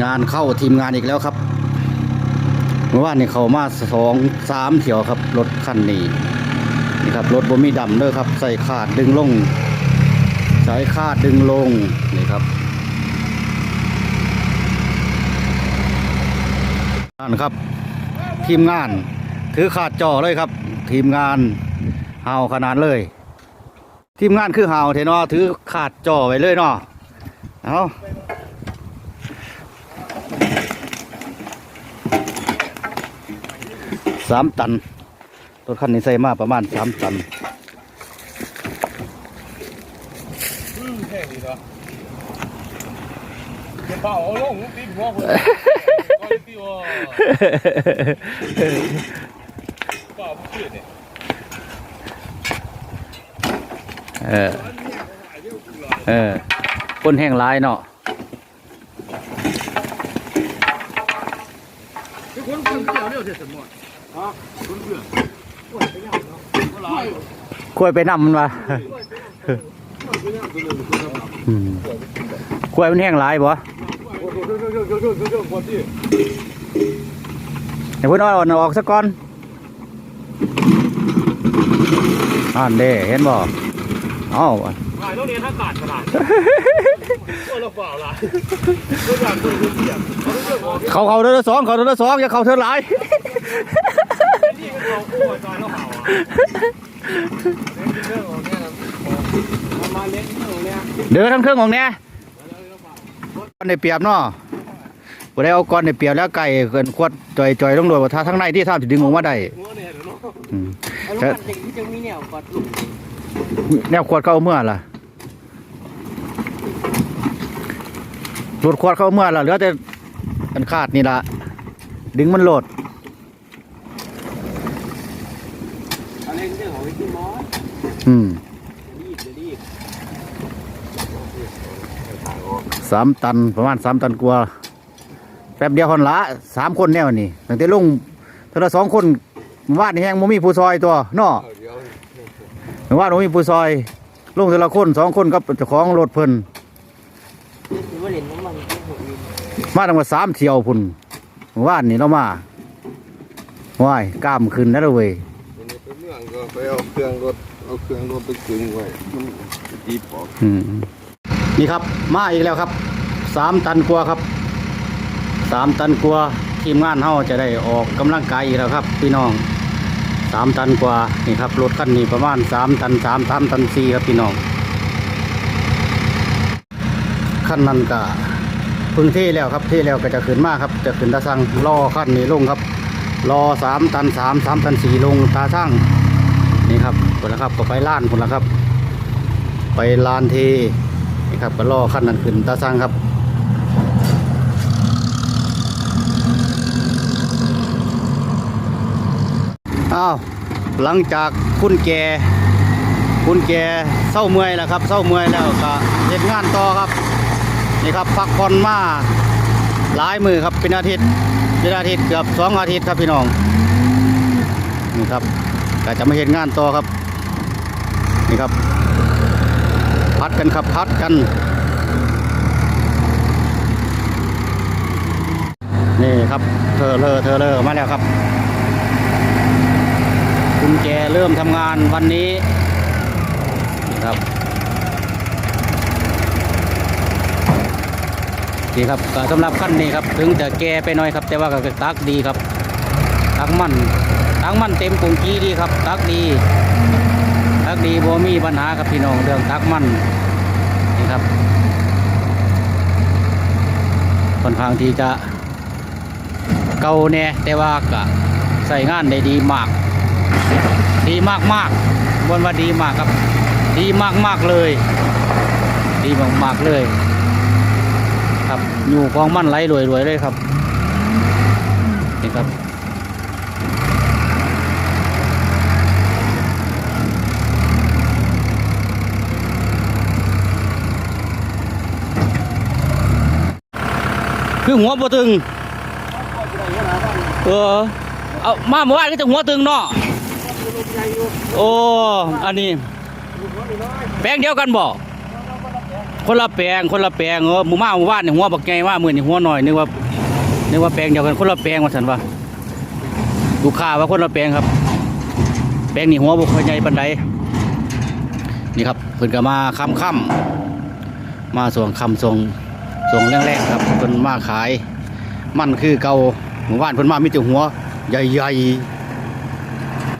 งานเข้าทีมงานอีกแล้วครับเมื่อวานนี่เขามาสองสามเที่ยวครับ รถคันนี้นี่ครับรถบ่มีดำเด้อครับ ใส่ขาดดึงลงใส่ขาดดึงลงนี่ครับนั่นครับ ทีมงาน ถือขาดจ่อเลยครับ ทีมงานเฮาขนาดเลย ทีมงานคือเฮาเทเนาะถือขาดจ่อไว้เลยเนาะเอา สามตันรถคันนี้ใส่มาประมาณสามตันอืมแพงดีเนาะเก็บเป่าเอาลงตีหัวผมก็เลยตีว่าเป่าผู้ชื่อเนี่ยเออเออคนแห้งร้ายเนาะคือคนคนเกี่ยวเนี่ยเสียสมองฮะ คนเกี่ยวก็หลายกล้วยไปนำมันวะอืมกล้วยมันแห้งร้ายบ่โอ้โหเดี๋ยวเดี๋ยวเดี๋ยวเดี๋ยวเดี๋ยวเดี๋ยวคนที่เดี๋ยวเพิ่นเอาอ่อนออกซะก่อนอ่านเด้เห็นบ่เอ้าหายต้องเรียนอากาศขนาดโอ้เราเปล่าล่ะตัวอย่างตัวเดียวเขาต้องเลือกออกที่เขาเขาเดือนสองเขาเดือนสองอย่าเขาเท่าหลายนี่ก็ เราคู่จอยเราเห่าเรื่องของเนี่ยมาเล่นเรื่องของเนี่ยเดือทั้งเครื่องของเนี่ยก้อนในเปียบเนาะบ่ได้เอาก้อนในเปียบแล้วไก่เกินขวดจ่อยๆลงโดดว่าถ้าทั้งในที่ท่ามสิดึงออกมาได้งัวเนี่ยเนาะอืมเอาลูกมันจะจะมีแนวกอดลูกแนวขวดเข้าเมื่อล่ะหลุดขวดเข้าเมื่อล่ะเหลือแต่อันขาดนี่ละดึงมันโหลด อะไรเรื่องของวิธีมอส อืมสามตันประมาณสามตันกว่าแป๊บเดียวคนละสามคนแน่วันนี้ตั้งแต่ลุงเท่าละสองคนวาดนี่แห้งมมีผู้ซอยตัวเนาะวาดมมีผู้ซอยลุงเท่าละคนสองคนกับเจ้าของรถเพิ่นวาเหรียญน้ำมันที่หกมาตั้งแต่สามเที่ยวพุ่นวาดนี่เรามาว้ายกล้ามขึ้นนะเด้อเว้ยวันนี้ไปเมืองก็ไปเอาเครื่องรถ เอาเครื่องรถไปกึงไว้มันตีปอกอืมนี่ครับ มาอีกแล้วครับสามตันกว่าครับสามตันกว่าทีมงานเฮาจะได้ออกกำลังกายอีกแล้วครับ พี่น้องสามตันกว่านี่ครับรถคันนี้ประมาณสามตันสามสามตันสี่ครับพี่น้องขั้นนั้นก็พึ่งเที่แล้วครับเที่แล้วก็จะขึ้นมากครับ จะขึ้นตาสั่งรอขั้นนี้ลงครับ รอสามตันสามสามตันสี่ลงตาช่างนี่ครับ คนละครับก็ไปล้านคนละครับ ไปลานเทนี่ครับก็ล่อขั้นนั้นขึ้นตาสร้างครับอ้าวหลังจากคุณแกคุณแกเศร้าเมื่อยแล้วครับเศร้าเมื่อยแล้วก็เฮ็ดงานต่อครับนี่ครับพักผ่อนมาหลายมือครับเป็นอาทิตย์เป็นอาทิตย์เกือบสองอาทิตย์ครับพี่น้องนี่ครับก็จะมาเห็นงานต่อครับ นี่ครับ พัดกันครับพัดกัน นี่ครับ เธอเลอเธอเลอมาแล้วครับคุณแกเริ่มทำงานวันนี้นครับนี่ครับสำหรับขั้นนี้ครับ ถึงจะแกไปหน่อยครับ แต่ว่าก็ตักดีครับ ตักมันตักมันเต็มกุงกี้ดีครับ ตักดี ตักดีบ่มีปัญหาครับพี่น้องเรื่องตักมันนี่ครับค่อนข้างที่จะเก่าแน่แต่ว่าก็ใส่งานได้ดีมาก ดีมากมากบนว่าดีมากครับ ดีมากมากเลย ดีมากมากๆเลย ครับอยู่กองมันไหลรวยๆเลยครับนี่ครับ คือหัวบ่ตึงเออเอามาเมื่อวานก็จะหัวตึงเนาะโอ้อันนี้ แป้งเดียวกันบ่คนละแปลงคนละแปลงเออหมู่มาหมู่บ้านนี่ยหัวบักใหญ่ว่ามือนี่หัวหน้อยนึกว่านึกว่าแปลงเดียวกันคนละแปลงว่าซั่นว่าลูกค้าว่าคนละแปลงครับ แปลงนี่หัวบ่ค่อยใหญ่ปานใดนี่ครับเพิ่นก็มาค่ำค่ำมาส่วงค่ำส่ง ส่งแรงๆครับเพิ่นมาขาย มันคือเก่าหมู่บ้านเพิ่นมามีแต่หัว ใหญ่ๆ